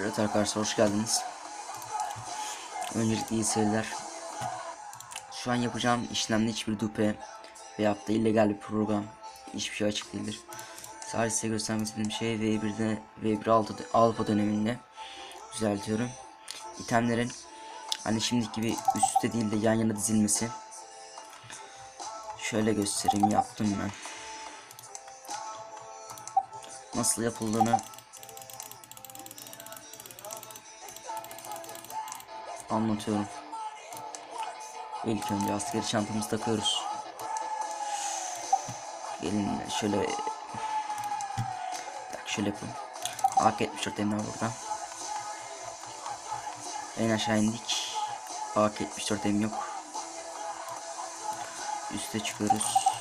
Evet arkadaşlar hoş geldiniz. Öncelikle iyi seyirler. Şu an yapacağım işlemde hiçbir dupe veyahut da illegal bir program hiçbir şey açık değildir. Sadece size göstermek istediğim şey V1'de V1 alfa, alfa döneminde düzeltiyorum. İtemlerin hani şimdiki gibi üstte değil de yan yana dizilmesi. Şöyle göstereyim yaptım ben. Nasıl yapıldığını anlatıyorum. İlk önce askeri çantamızı takıyoruz. Gelin şöyle bak şöyle yapalım. AK-74 emri burada. En aşağı indik. AK-74 em yok. Üste çıkıyoruz.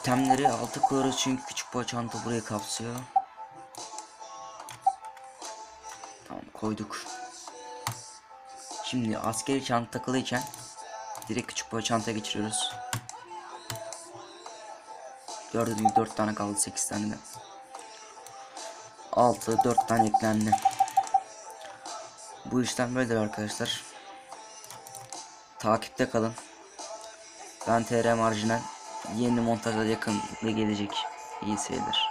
İtemleri altı koyuyoruz çünkü küçük boy çanta burayı kapsıyor. Tamam koyduk. Şimdi askeri çanta takılıyken direkt küçük boy çantaya geçiriyoruz. Gördüğünüz gibi 4 tane kaldı 8 tane de. 6 4 tane eklendi. Bu işlem böyledir arkadaşlar. Takipte kalın. Ben TR marjinal yeni montajlar yakın ve gelecek. İyi seyirler.